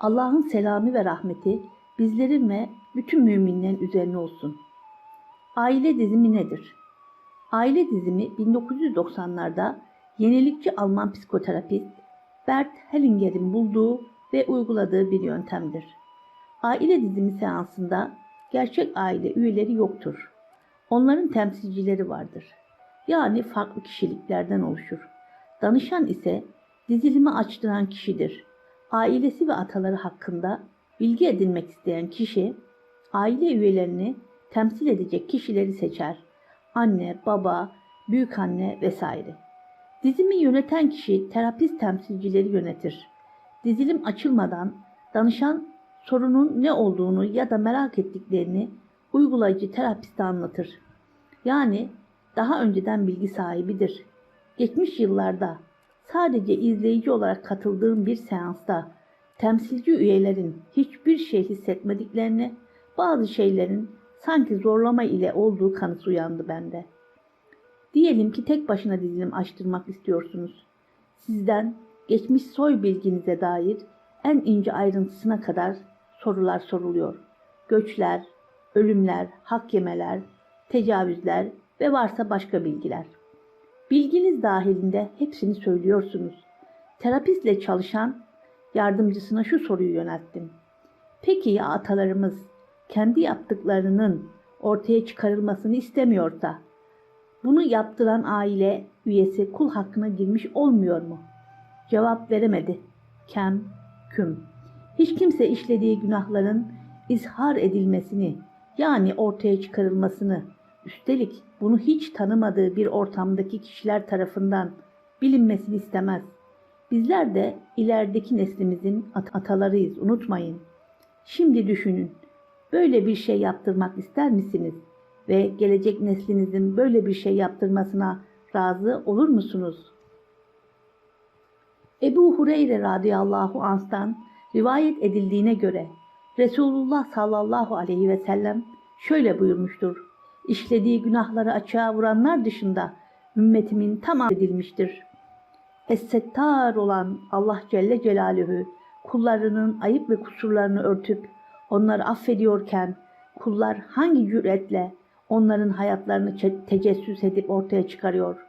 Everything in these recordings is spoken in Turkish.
Allah'ın selamı ve rahmeti bizlerin ve bütün müminlerin üzerine olsun. Aile dizimi nedir? Aile dizimi 1990'larda yenilikçi Alman psikoterapist Bert Hellinger'in bulduğu ve uyguladığı bir yöntemdir. Aile dizimi seansında gerçek aile üyeleri yoktur. Onların temsilcileri vardır. Yani farklı kişiliklerden oluşur. Danışan ise dizilimi açtıran kişidir. Ailesi ve ataları hakkında bilgi edinmek isteyen kişi aile üyelerini temsil edecek kişileri seçer. Anne, baba, büyük anne vesaire. Dizimi yöneten kişi terapist temsilcileri yönetir. Dizilim açılmadan danışan sorunun ne olduğunu ya da merak ettiklerini uygulayıcı terapiste anlatır. Yani daha önceden bilgi sahibidir. Geçmiş yıllarda sadece izleyici olarak katıldığım bir seansta temsilci üyelerin hiçbir şey hissetmediklerini, bazı şeylerin sanki zorlama ile olduğu kanısı uyandı bende. Diyelim ki tek başına dizilim açtırmak istiyorsunuz. Sizden geçmiş soy bilginize dair en ince ayrıntısına kadar sorular soruluyor. Göçler, ölümler, hak yemeler, tecavüzler ve varsa başka bilgiler. Bilginiz dahilinde hepsini söylüyorsunuz. Terapistle çalışan yardımcısına şu soruyu yönelttim. Peki ya atalarımız kendi yaptıklarının ortaya çıkarılmasını istemiyorsa bunu yaptıran aile üyesi kul hakkına girmiş olmuyor mu? Cevap veremedi. Kem, küm. Hiç kimse işlediği günahların izhar edilmesini yani ortaya çıkarılmasını üstelik bunu hiç tanımadığı bir ortamdaki kişiler tarafından bilinmesini istemez. Bizler de ilerideki neslimizin at- atalarıyız unutmayın. Şimdi düşünün. Böyle bir şey yaptırmak ister misiniz? Ve gelecek neslinizin böyle bir şey yaptırmasına razı olur musunuz? Ebu Hureyre radıyallahu anh'tan rivayet edildiğine göre Resulullah sallallahu aleyhi ve sellem şöyle buyurmuştur. İşlediği günahları açığa vuranlar dışında ümmetimin tamam edilmiştir. Es-Settar olan Allah Celle Celaluhu kullarının ayıp ve kusurlarını örtüp onları affediyorken kullar hangi cüretle onların hayatlarını tecessüs edip ortaya çıkarıyor?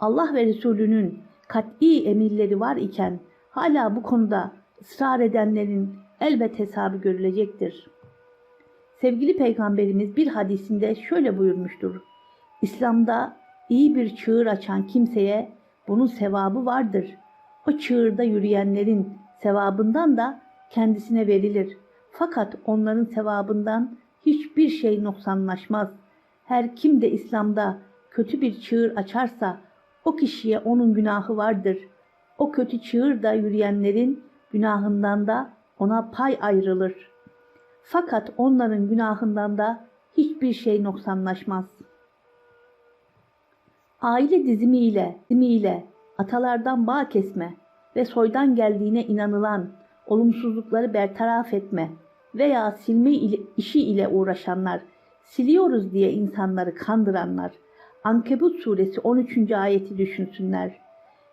Allah ve Resulünün kat'i emirleri var iken hala bu konuda ısrar edenlerin elbet hesabı görülecektir. Sevgili Peygamberimiz bir hadisinde şöyle buyurmuştur. İslam'da iyi bir çığır açan kimseye bunun sevabı vardır. O çığırda yürüyenlerin sevabından da kendisine verilir. Fakat onların sevabından hiçbir şey noksanlaşmaz. Her kim de İslam'da kötü bir çığır açarsa o kişiye onun günahı vardır. O kötü çığırda yürüyenlerin günahından da ona pay ayrılır. Fakat onların günahından da hiçbir şey noksanlaşmaz. Aile dizimiyle, dizimiyle atalardan bağ kesme ve soydan geldiğine inanılan olumsuzlukları bertaraf etme veya silme işi ile uğraşanlar, siliyoruz diye insanları kandıranlar, Ankebut suresi 13. ayeti düşünsünler.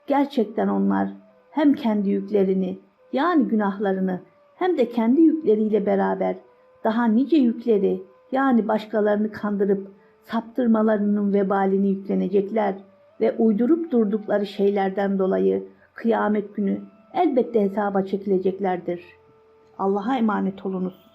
Gerçekten onlar hem kendi yüklerini yani günahlarını hem de kendi yükleriyle beraber daha nice yükleri yani başkalarını kandırıp saptırmalarının vebalini yüklenecekler ve uydurup durdukları şeylerden dolayı kıyamet günü elbette hesaba çekileceklerdir. Allah'a emanet olunuz.